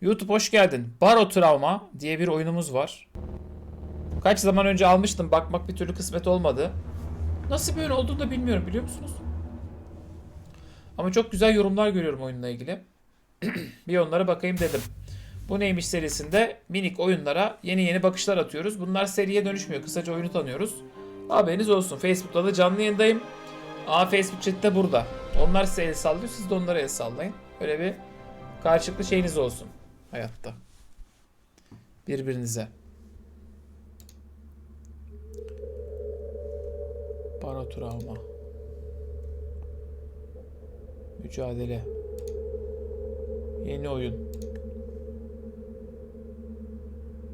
YouTube hoş geldin. Baro Travma diye bir oyunumuz var. Kaç zaman önce almıştım. Bakmak bir türlü kısmet olmadı. Nasıl oyun olduğunu da bilmiyorum biliyor musunuz? Ama çok güzel yorumlar görüyorum oyunla ilgili. bir onlara bakayım dedim. Bu neymiş serisinde minik oyunlara yeni yeni bakışlar atıyoruz. Bunlar seriye dönüşmüyor. Kısaca oyunu tanıyoruz. Haberiniz olsun. Facebook'ta da canlı yayındayım. Aa Facebook chat'te burada. Onlar size el sallıyor. Siz de onlara el sallayın. Öyle bir karşılıklı şeyiniz olsun hayatta. Birbirinize. Paratravma. Mücadele. Yeni oyun.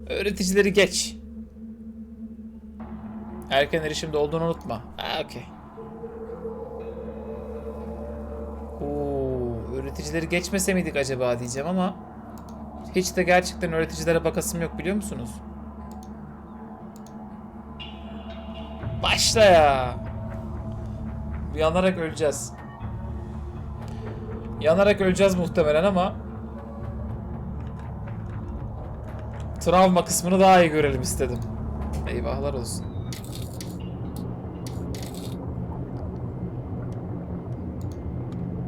Öğreticileri geç. Erken erişimde olduğunu unutma. Ha okey. Oo, öğreticileri geçmese miydik acaba diyeceğim ama hiç de gerçekten öğreticilere bakasım yok biliyor musunuz? Başla ya. Yanarak öleceğiz. Yanarak öleceğiz muhtemelen ama travma kısmını daha iyi görelim istedim. Eyvahlar olsun.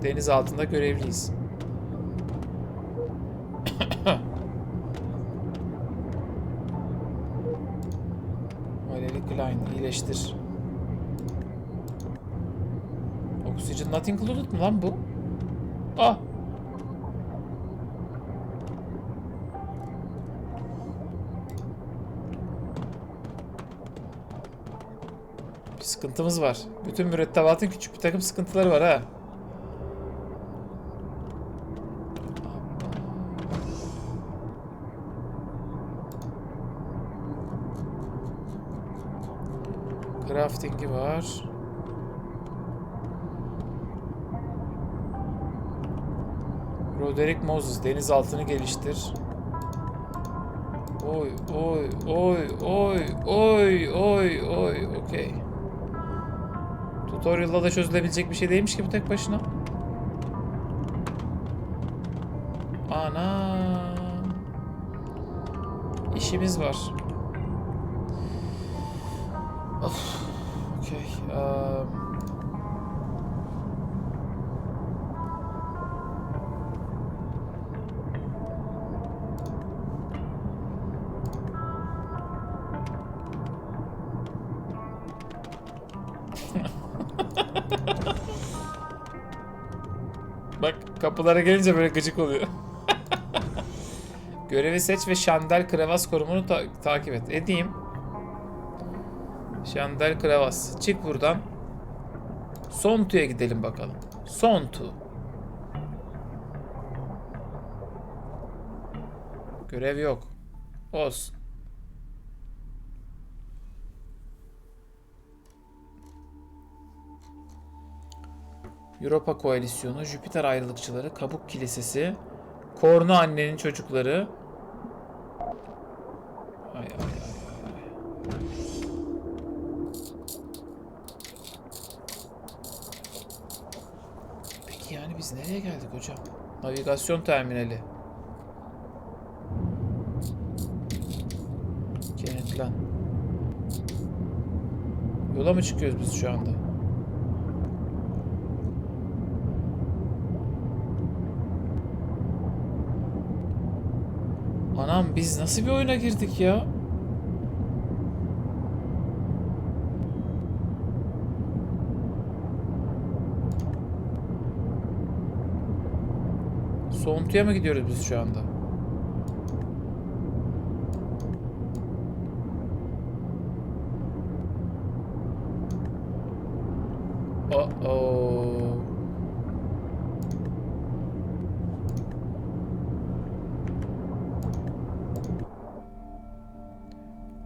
Deniz altında görevliyiz. Klein iyileştir. Oxygen not included mu lan bu? Ah! Bir sıkıntımız var. Bütün mürettebatın küçük bir takım sıkıntıları var ha. Crafting'i var. Roderick Moses denizaltını geliştir. Oy oy oy oy oy oy oy okey. Tutorial'da da çözülebilecek bir şey değilmiş ki bu tek başına. Ana. İşimiz var. Bak kapılara gelince böyle gıcık oluyor. Görevi seç ve Şandel Krevas korumunu ta- takip et. Edeyim. Şandel Krevas. Çık buradan. Sontu'ya gidelim bakalım. Sontu. Görev yok. Olsun. Europa Koalisyonu, Jüpiter ayrılıkçıları, Kabuk Kilisesi, Kornu annenin çocukları. Biz nereye geldik hocam? Navigasyon terminali. Kenetlen. Yola mı çıkıyoruz biz şu anda? Anam biz nasıl bir oyuna girdik ya? Soğuntuya mı gidiyoruz biz şu anda? Uh-oh.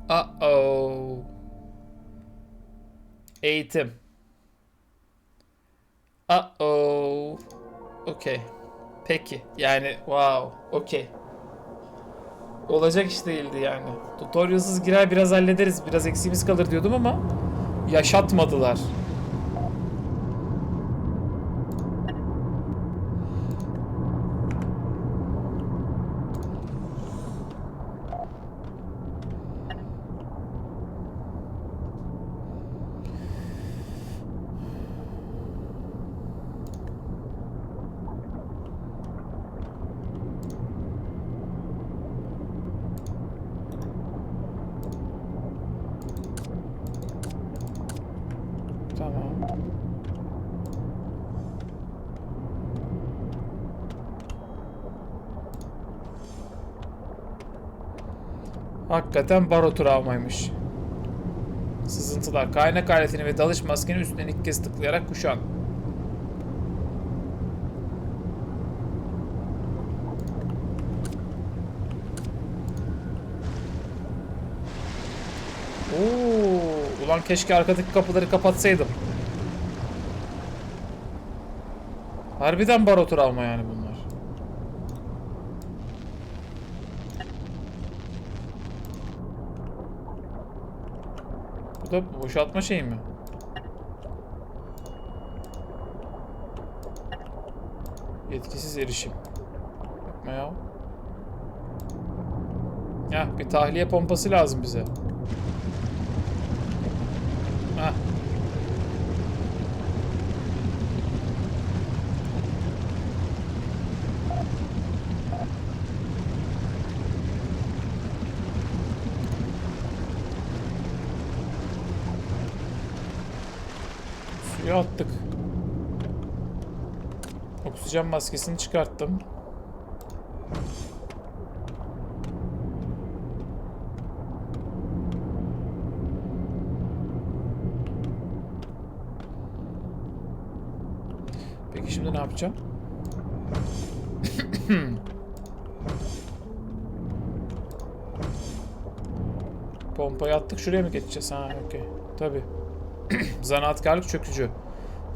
Uh-oh. Eğitim. Uh-oh. Okey. Peki. Yani wow. Okey. Olacak iş değildi yani. Tutorialsız girer biraz hallederiz. Biraz eksiğimiz kalır diyordum ama yaşatmadılar. Hakikaten baro travmaymış. Sızıntılar. Kaynak aletini ve dalış maskeni üstünden ilk kez tıklayarak kuşan. Oo, ulan keşke arkadaki kapıları kapatsaydım. Harbiden baro travma yani bunlar. Bu da boşaltma şeyi mi? Yetkisiz erişim. Yapma ya. Heh, bir tahliye pompası lazım bize. Heh. Suya attık. Oksijen maskesini çıkarttım. Peki şimdi ne yapacağım? Pompayı attık şuraya mı geçeceğiz? Ha okey. Tabi. Zanaatkarlık çökücü.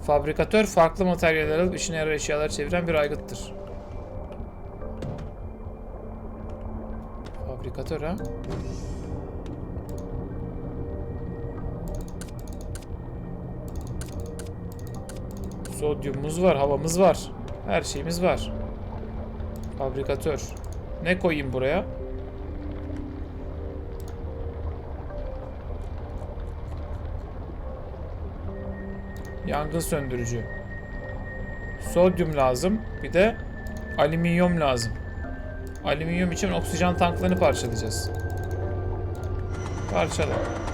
Fabrikatör farklı materyaller alıp işine yarar eşyalar çeviren bir aygıttır. Fabrikatör ha? Sodyumumuz var, havamız var. Her şeyimiz var. Fabrikatör. Ne koyayım buraya? Yangın söndürücü. Sodyum lazım. Bir de alüminyum lazım. Alüminyum için oksijen tanklarını parçalayacağız. Parçala.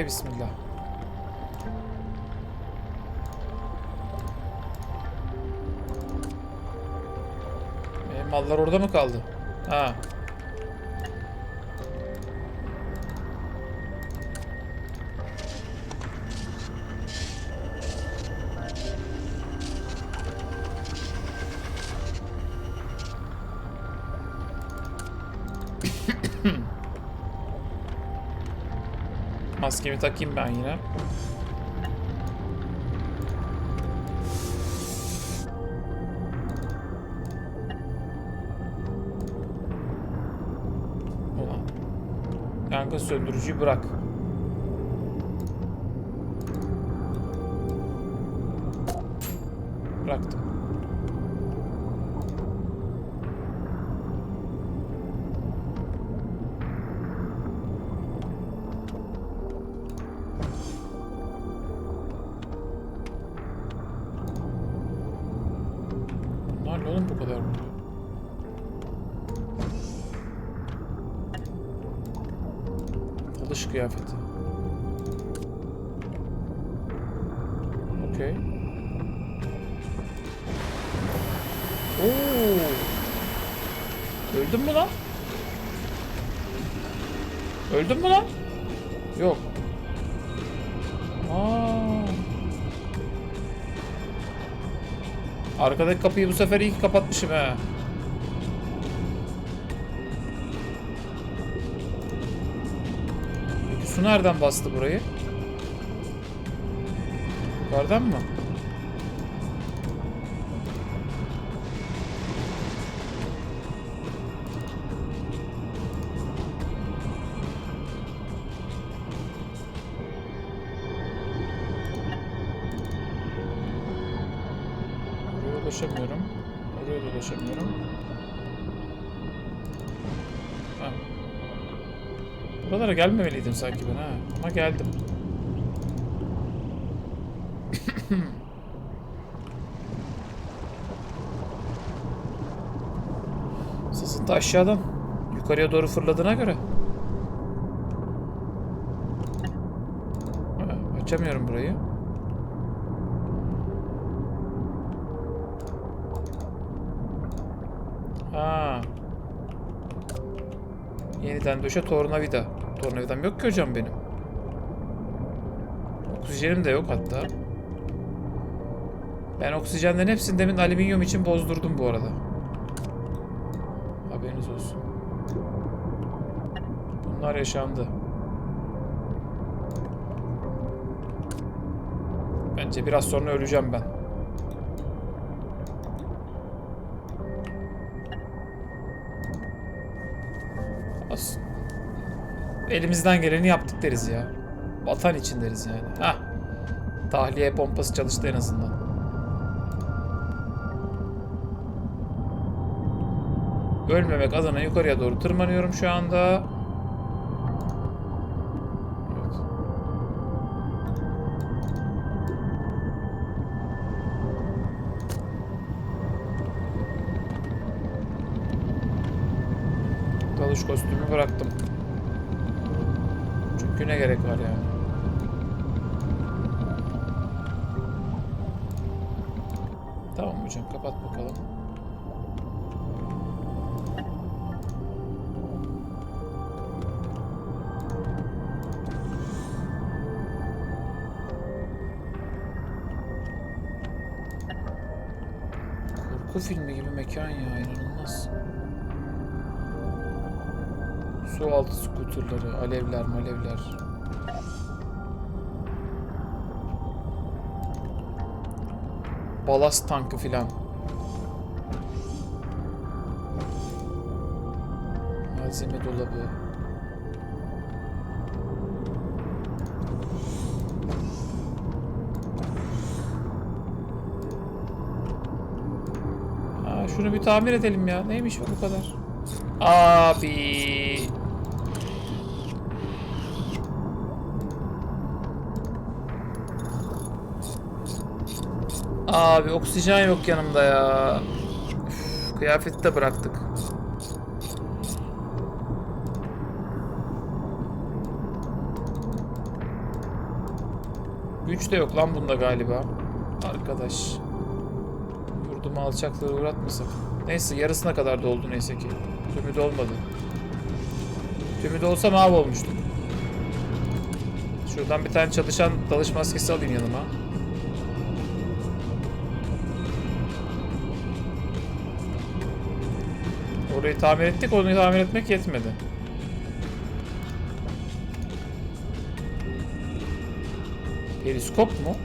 Hay bismillah. Benim mallar orada mı kaldı? Ha. Maskemi takayım ben yine. Ulan. Yangın söndürücüyü bırak. Bıraktım. Dalış kıyafeti. Okey. Oo. Öldün mü lan? Öldün mü lan? Yok. Aa. Arkadaki kapıyı bu sefer iyi ki kapatmışım he. Su nereden bastı burayı? Yukarıdan mı? Buralara gelmemeliydim sanki ben ha. Ama geldim. Sızıntı aşağıdan yukarıya doğru fırladığına göre. Ha, Açamıyorum burayı. Ha. Yeniden döşe tornavida. Tornavidam yok ki hocam benim. Oksijenim de yok hatta. Ben oksijenlerin hepsini demin alüminyum için bozdurdum bu arada. Haberiniz olsun. Bunlar yaşandı. Bence biraz sonra öleceğim ben. Elimizden geleni yaptık deriz ya. Vatan için deriz yani. Hah. Tahliye pompası çalıştı en azından. Ölmemek adına yukarıya doğru tırmanıyorum şu anda. Dalış kostümü bıraktım. Ne gerek var yani. Tamam hocam kapat bakalım. Korku filmi gibi mekan ya inanılmaz. Su altı skuterları, alevler malevler. Balast tankı filan. Malzeme dolabı. Şunu bir tamir edelim ya. Neymiş bu kadar? Abi. Abi oksijen yok yanımda ya. Üf, kıyafeti de bıraktık. Güç de yok lan bunda galiba. Arkadaş. Yurdumu alçaklığa uğratmasak. Neyse yarısına kadar doldu neyse ki. Tümü de olmadı. Tümü de olsa mahvolmuştuk. Şuradan bir tane çalışan dalış maskesi alayım yanıma. Orayı tamir ettik, onu tamir etmek yetmedi. Periskop mu?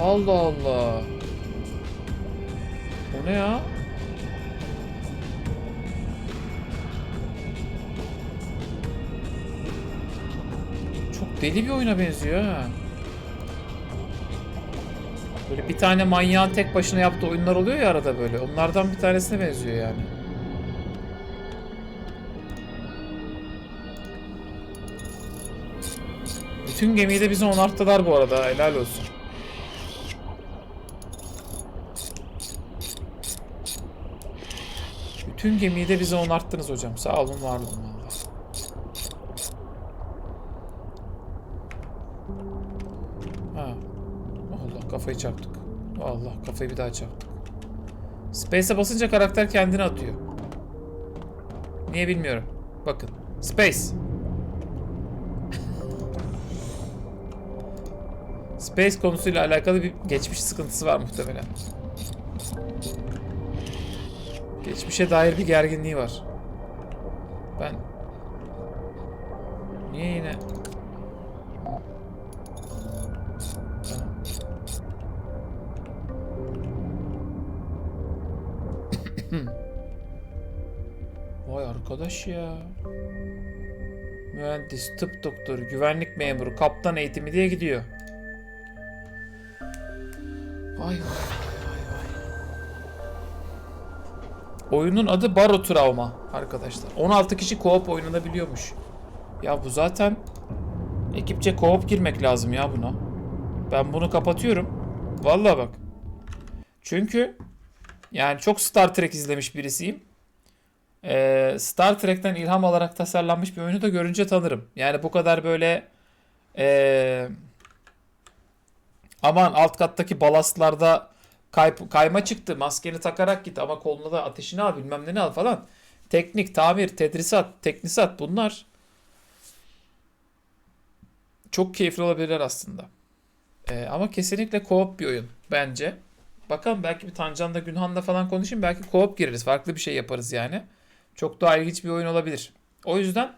Allah Allah. O ne ya? Çok deli bir oyuna benziyor ha. Böyle bir tane manyağın tek başına yaptığı oyunlar oluyor ya arada böyle. Onlardan bir tanesine benziyor yani. Bütün gemiyi de bizi onarttılar bu arada. Helal olsun. Bütün gemiyi de bize onarttınız hocam. Sağ olun, var olun valla. Ha. Allah kafayı çarptık. Allah kafayı bir daha çarptık. Space'e basınca karakter kendini atıyor. Niye bilmiyorum. Bakın. Space. Space konusuyla alakalı bir geçmiş sıkıntısı var muhtemelen. Geçmişe dair bir gerginliği var. Ben... Niye yine... Arkadaş ya. Mühendis, tıp doktoru, güvenlik memuru, kaptan eğitimi diye gidiyor. Vay vay vay vay. Oyunun adı Baro Trauma arkadaşlar. 16 kişi co-op oynanabiliyormuş. Ya bu zaten ekipçe co-op girmek lazım ya buna. Ben bunu kapatıyorum. Vallahi bak. Çünkü yani çok Star Trek izlemiş birisiyim. Ee, Star Trek'ten ilham alarak tasarlanmış bir oyunu da görünce tanırım. Yani bu kadar böyle ee, aman alt kattaki balastlarda kay, kayma çıktı. Maskeni takarak git ama koluna da ateşini al bilmem ne al falan. Teknik, tamir, tedrisat, teknisat bunlar çok keyifli olabilirler aslında. Ee, ama kesinlikle co-op bir oyun bence. Bakalım belki bir Tancan'da Günhan'da falan konuşayım. Belki co-op gireriz. Farklı bir şey yaparız yani. Çok daha ilginç bir oyun olabilir. O yüzden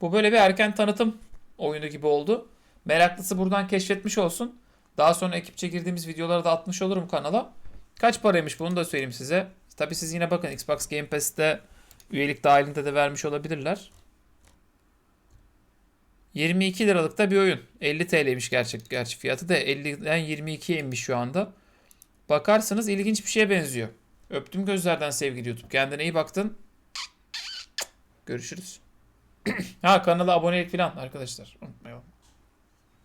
bu böyle bir erken tanıtım oyunu gibi oldu. Meraklısı buradan keşfetmiş olsun. Daha sonra ekipçe girdiğimiz videoları da atmış olurum kanala. Kaç paraymış bunu da söyleyeyim size. Tabi siz yine bakın Xbox Game Pass'te üyelik dahilinde de vermiş olabilirler. 22 liralık da bir oyun. 50 TL'ymiş gerçek gerçi fiyatı da 50'den 22'ye inmiş şu anda. Bakarsınız ilginç bir şeye benziyor. Öptüm gözlerden sevgili YouTube. Kendine iyi baktın. Görüşürüz. ha kanala abonelik falan arkadaşlar. Unutmayalım.